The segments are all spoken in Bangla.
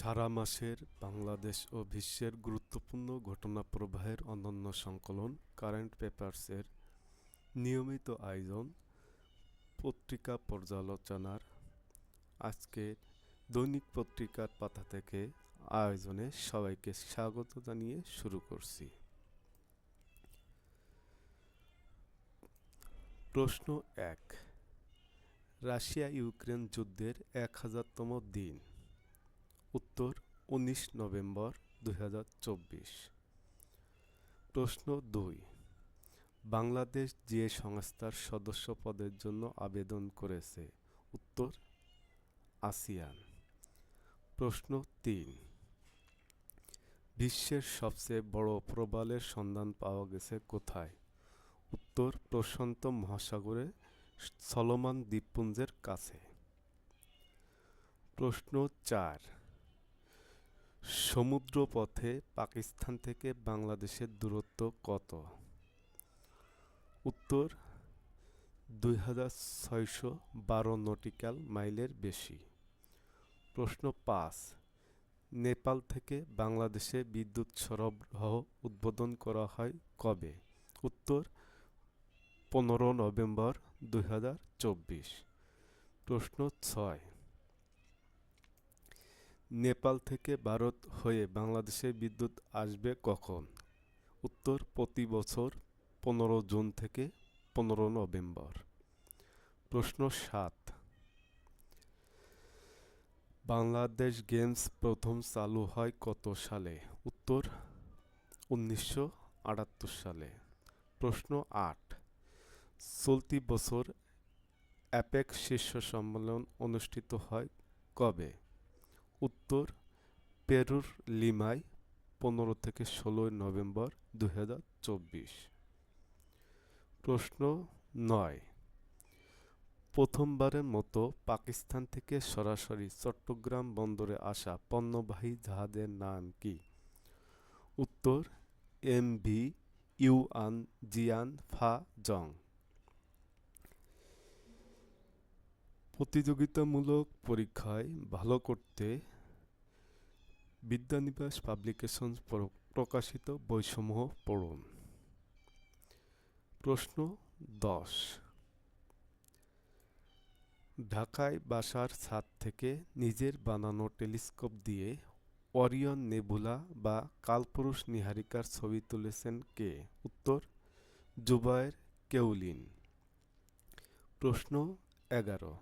সারা মাসের বাংলাদেশ ও বিশ্বের গুরুত্বপূর্ণ ঘটনা প্রবাহের অনন্য সংকলন, কারেন্ট পেপারসের নিয়মিত আয়োজন, পত্রিকা পর্যালোচনার আজকে দৈনিক পত্রিকার পাতা থেকে আয়োজনে সবাইকে স্বাগত জানিয়ে শুরু করছি। প্রশ্ন এক রাশিয়া ইউক্রেন যুদ্ধের এক হাজারতম দিন। উত্তর, উনিশ নভেম্বর দু হাজার চব্বিশ। প্রশ্ন দুই। বাংলাদেশ যে সংস্থার সদস্য পদের জন্য আবেদন করেছে? উত্তর, আসিয়ান। প্রশ্ন তিন। বিশ্বের সবচেয়ে বড় প্রবালের সন্ধান পাওয়া গেছে কোথায়? উত্তর, প্রশান্ত মহাসাগরে সলোমান দ্বীপপুঞ্জের কাছে। প্রশ্ন চার। সমুদ্রপথে পাকিস্তান থেকে বাংলাদেশের দূরত্ব কত? উত্তর, দুই হাজার ছয়শো বারো নটিক্যাল মাইলের বেশি। প্রশ্ন পাঁচ, নেপাল থেকে বাংলাদেশে বিদ্যুৎ সরবরাহ উদ্বোধন করা হয় কবে? উত্তর, পনেরো নভেম্বর দুই হাজার চব্বিশ। প্রশ্ন ছয় নেপাল থেকে ভারত হয়ে বাংলাদেশে বিদ্যুৎ আসবে কখন? উত্তর, প্রতি বছর পনেরো জুন থেকে পনেরো নভেম্বর। প্রশ্ন সাত। বাংলাদেশ গেমস প্রথম চালু হয় কত সালে? উত্তর, উনিশশো আটাত্তর সালে। প্রশ্ন আট। চলতি বছর অ্যাপেক শীর্ষ সম্মেলন অনুষ্ঠিত হয় কবে? উত্তর, পেরুর লিমায় পনেরো থেকে ষোলোই নভেম্বর দু হাজার চব্বিশ। প্রশ্ন নয়। প্রথমবারের মতো পাকিস্তান থেকে সরাসরি চট্টগ্রাম বন্দরে আসা পণ্যবাহী জাহাজের নাম কি? উত্তর, এম ভি ইউআন জিয়ান ফা জং। প্রতিযোগিতামূলক পরীক্ষায় ভালো করতে বিদ্যানিবাস পাবলিকেশন প্রকাশিত বইসমূহ পড়ুন। প্রশ্ন দশ। ঢাকায় বাসার ছাদ থেকে নিজের বানানো টেলিস্কোপ দিয়ে অরিয়ন নেবুলা বা কালপুরুষ নিহারিকার ছবি তুলেছেন কে? উত্তর, জুবায়ের কেউলিন। প্রশ্ন এগারো।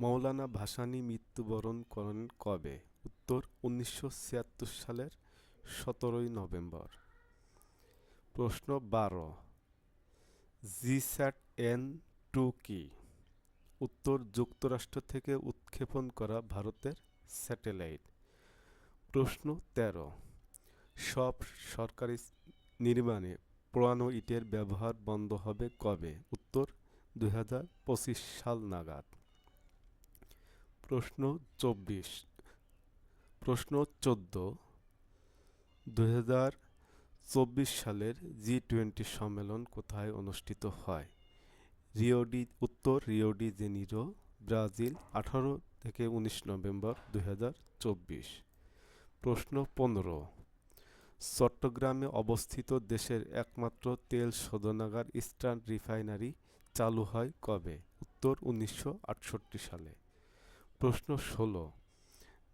মৌলানা ভাসানী মৃত্যুবরণ করেন কবে? উত্তর উনিশশো ছিয়াত্তর সালের সতেরোই নভেম্বর। প্রশ্ন বারো। জি স্যাট এন টু কি? উত্তর যুক্তরাষ্ট্র থেকে উৎক্ষেপণ করা ভারতের স্যাটেলাইট। প্রশ্ন তেরো। সব সরকারি নির্মাণে পুরানো ইটের ব্যবহার বন্ধ হবে কবে? উত্তর দু হাজার পঁচিশ সাল নাগাদ। প্রশ্ন চব্বিশ। প্রশ্ন চোদ্দ। দুই চব্বিশ সালের জি টোয়েন্টি সম্মেলন কোথায় অনুষ্ঠিত হয়? রিওডি উত্তর রিওডি জেনিরো, ব্রাজিল, আঠারো থেকে উনিশ নভেম্বর দু হাজার চব্বিশ। প্রশ্ন পনেরো। চট্টগ্রামে অবস্থিত দেশের একমাত্র তেল শোধনাগার ইস্টার্ন রিফাইনারি চালু হয় কবে? উত্তর উনিশশো আটষট্টি সালে। প্রশ্ন ষোলো।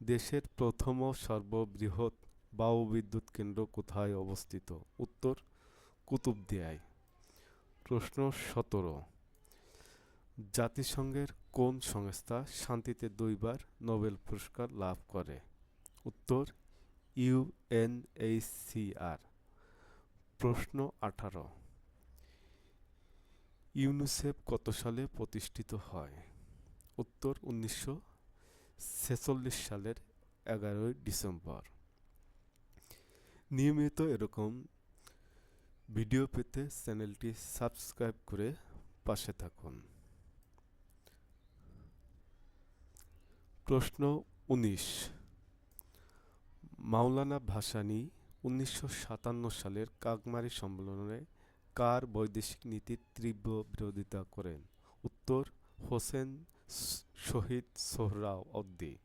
দেশের প্রথম ও সর্ববৃহৎ বায়ু বিদ্যুৎ কেন্দ্র কোথায় অবস্থিত? উত্তর, কুতুবদিয়ায়। প্রশ্ন সতেরো। জাতিসংঘের কোন সংস্থা শান্তিতে দুইবার নোবেল পুরস্কার লাভ করে? উত্তর ইউএনএইচসিআর প্রশ্ন আঠারো। ইউনিসেফ কত সালে প্রতিষ্ঠিত হয়? উত্তর, উনিশশো ছেচল্লিশ সালের এগারোই ডিসেম্বর। নিয়মিত এরকম ভিডিও পেতে চ্যানেলটি সাবস্ক্রাইব করে পাশে থাকুন। প্রশ্ন উনিশ। মাওলানা ভাসানী উনিশশো সাতান্ন সালের কাকমারি সম্মেলনে কার বৈদেশিক নীতির তীব্র বিরোধিতা করেন? উত্তর, হোসেন শহীদ সোহরাও সোহরাওয়ার্দী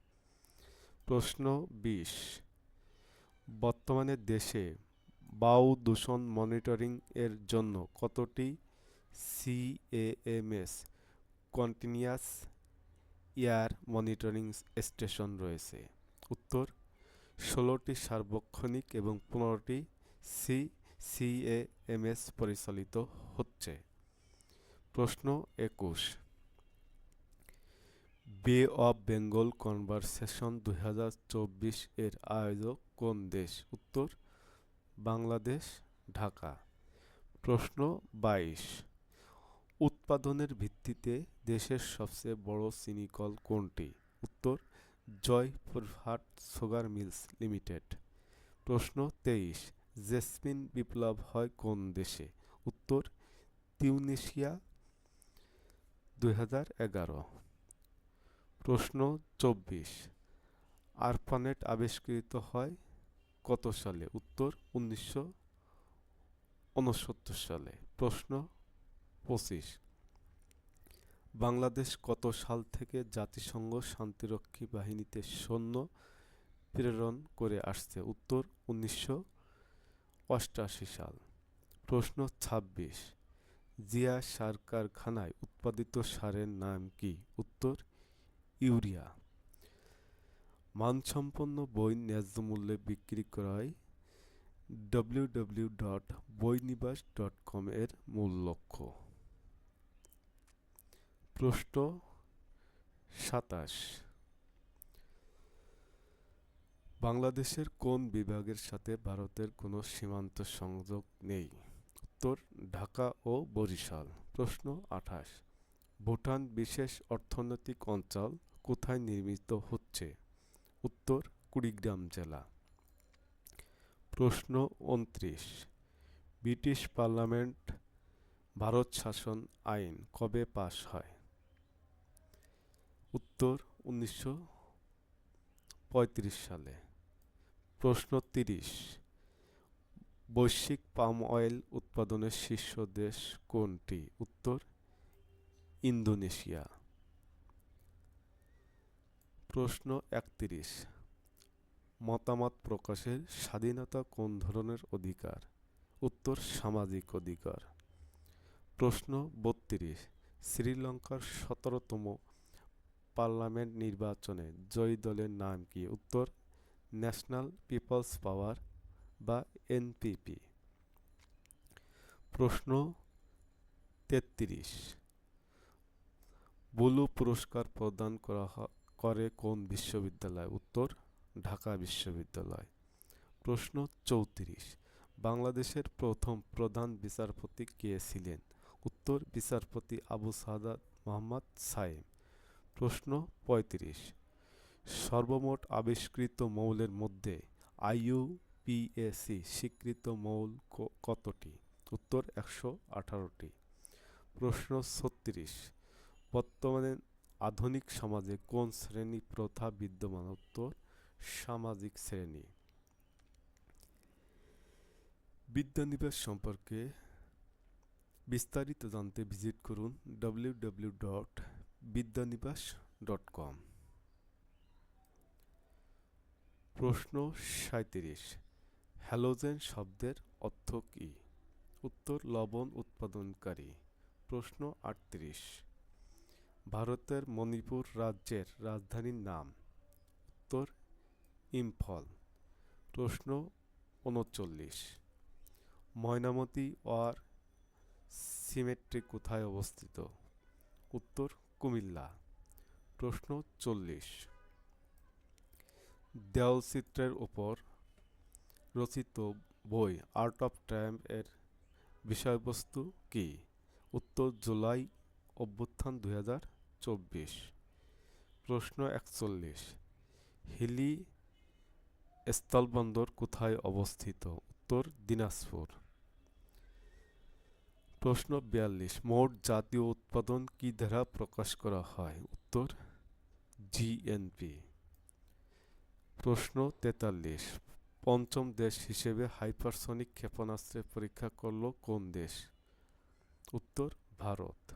প্রশ্ন বিশ। বর্তমানে দেশে বায়ু দূষণ মনিটরিং এর জন্য কতটি CAAMS continuous air monitoring station রয়েছে? উত্তর, ষোলোটি সার্বক্ষণিক এবং পনেরোটি সি সিএএমএস পরিচালিত হচ্ছে। প্রশ্ন একুশ। বে অফ বেঙ্গল কনভারসেশন দুই হাজার চব্বিশ এর আয়োজক কোন দেশ? উত্তর, বাংলাদেশ, ঢাকা। প্রশ্ন বাইশ। উৎপাদনের ভিত্তিতে দেশের সবচেয়ে বড় চিনিকল কোনটি? উত্তর, জয় প্রভাট সুগার মিলস লিমিটেড। প্রশ্ন তেইশ। জেসমিন বিপ্লব হয় কোন দেশে? উত্তর হাজার এগারো। প্রশ্ন চব্বিশ। আরপানেট আবিষ্কৃত হয় কত সালে? উত্তর উনিশশো উনসত্তর সালে। প্রশ্ন পঁচিশ। বাংলাদেশ কত সাল থেকে জাতিসংঘ শান্তিরক্ষী বাহিনীতে সৈন্য প্রেরণ করে আসছে? উত্তর উনিশশো সাল। প্রশ্ন ছাব্বিশ। জিয়া সার কারখানায় উৎপাদিত সারের নাম কি? উত্তর ইউরিয়া। মানসম্পন্ন বই ন্যায্য মূল্যে বিক্রি করায় W W dot বইনিবাস dot com এর মূল লক্ষ্য। প্রশ্ন সাতাশ। বাংলাদেশের কোন বিভাগের সাথে ভারতের কোনো সীমান্ত সংযোগ নেই? উত্তর, ঢাকা ও বরিশাল। প্রশ্ন আঠাশ। ভুটান বিশেষ অর্থনৈতিক অঞ্চল কোথায় নির্মিত হচ্ছে? উত্তর, কুড়িগ্রাম জেলা। প্রশ্ন উনত্রিশ। ব্রিটিশ পার্লামেন্ট ভারত শাসন আইন কবে পাশ হয়? উত্তর, উনিশশো পঁয়ত্রিশ সালে। প্রশ্ন তিরিশ। বৈশ্বিক পাম অয়েল উৎপাদনের শীর্ষ দেশ কোনটি? উত্তর, ইন্দোনেশিয়া। প্রশ্ন একত্রিশ। মতামত প্রকাশের স্বাধীনতা কোন ধরনের অধিকার? উত্তর, সামাজিক অধিকার। প্রশ্ন বত্রিশ। শ্রীলঙ্কার সতেরোতম পার্লামেন্ট নির্বাচনে জয়ী দলের নাম কি? উত্তর, ন্যাশনাল পিপলস পাওয়ার বা এনপিপি। প্রশ্ন তেত্রিশ। বুলু পুরস্কার প্রদান করা করে কোন বিশ্ববিদ্যালয়? উত্তর, ঢাকা বিশ্ববিদ্যালয়। প্রশ্ন চৌত্রিশ। বাংলাদেশের প্রথম প্রধান বিচারপতি কে ছিলেন? উত্তর, বিচারপতি আবু সাদাত মোহাম্মদ সাইম প্রশ্ন পঁয়ত্রিশ। সর্বমোট আবিষ্কৃত মৌলের মধ্যে আইউ আইইউপিএসি স্বীকৃত মৌল কতটি? উত্তর, একশো আঠারোটি। প্রশ্ন ছত্রিশ। বর্তমানে আধুনিক সমাজে কোন শ্রেণি প্রথা বিদ্যমান উত্তর সামাজিক শ্রেণি। বিদ্যানিবাস সম্পর্কে বিস্তারিত জানতে ভিজিট করুন W W dot Vidyanibas dot com প্রশ্ন সাঁত্রিশ হ্যালোজেন শব্দের অর্থ কী? উত্তর, লবণ উৎপাদনকারী। প্রশ্ন আটত্রিশ। ভারতের মণিপুর রাজ্যের রাজধানীর নাম। উত্তর, ইম্ফল। প্রশ্ন উনচল্লিশ। ময়নামতি ওয়ার সিমেট্রি কোথায় অবস্থিত? উত্তর, কুমিল্লা। প্রশ্ন চল্লিশ। দেওয়ালচিত্রের ওপর রচিত বই, আর্ট অফ ট্রায়াম্প এর বিষয়বস্তু কি? উত্তর, জুলাই অভ্যুত্থান দুই হাজার চব্বিশ। প্রশ্ন একচল্লিশ। হিলি স্থলবন্দর কোথায় অবস্থিত? উত্তর, দিনাজপুর। প্রশ্ন বিয়াল্লিশ। মোট জাতীয় উৎপাদন কি দ্বারা প্রকাশ করা হয়? উত্তর জিএনপি প্রশ্ন তেতাল্লিশ। পঞ্চম দেশ হিসেবে হাইপারসনিক ক্ষেপণাস্ত্রের পরীক্ষা করল কোন দেশ? উত্তর, ভারত।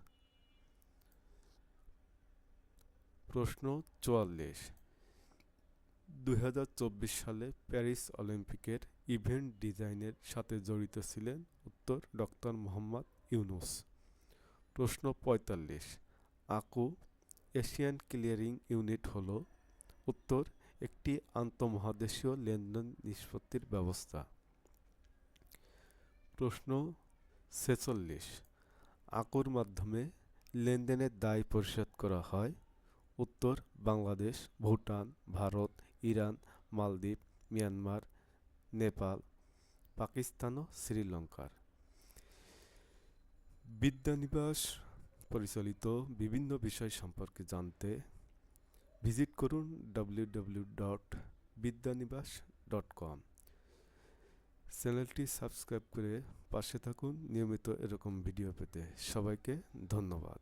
প্রশ্ন চুয়াল্লিশ। দুই সালে প্যারিস অলিম্পিকের ইভেন্ট ডিজাইনের সাথে জড়িত ছিলেন উত্তর ডক্টর মোহাম্মদ ইউনুস। প্রশ্ন পঁয়তাল্লিশ, আকু এশিয়ান ক্লিয়ারিং ইউনিট হল উত্তর একটি আন্তঃমহাদেশীয় লেনদেন নিষ্পত্তির ব্যবস্থা। প্রশ্ন ছেচল্লিশ, আকুর মাধ্যমে লেনদেনের দায় পরিশোধ করা হয় উত্তর, বাংলাদেশ, ভুটান, ভারত, ইরান, মালদ্বীপ, মিয়ানমার, নেপাল, পাকিস্তান ও শ্রীলঙ্কার। বিদ্যানিবাস পরিচালিত বিভিন্ন বিষয় সম্পর্কে জানতে ভিজিট করুন W dot Vidyanibas dot com চ্যানেলটি সাবস্ক্রাইব করে পাশে থাকুন। নিয়মিত এরকম ভিডিও পেতে সবাইকে ধন্যবাদ।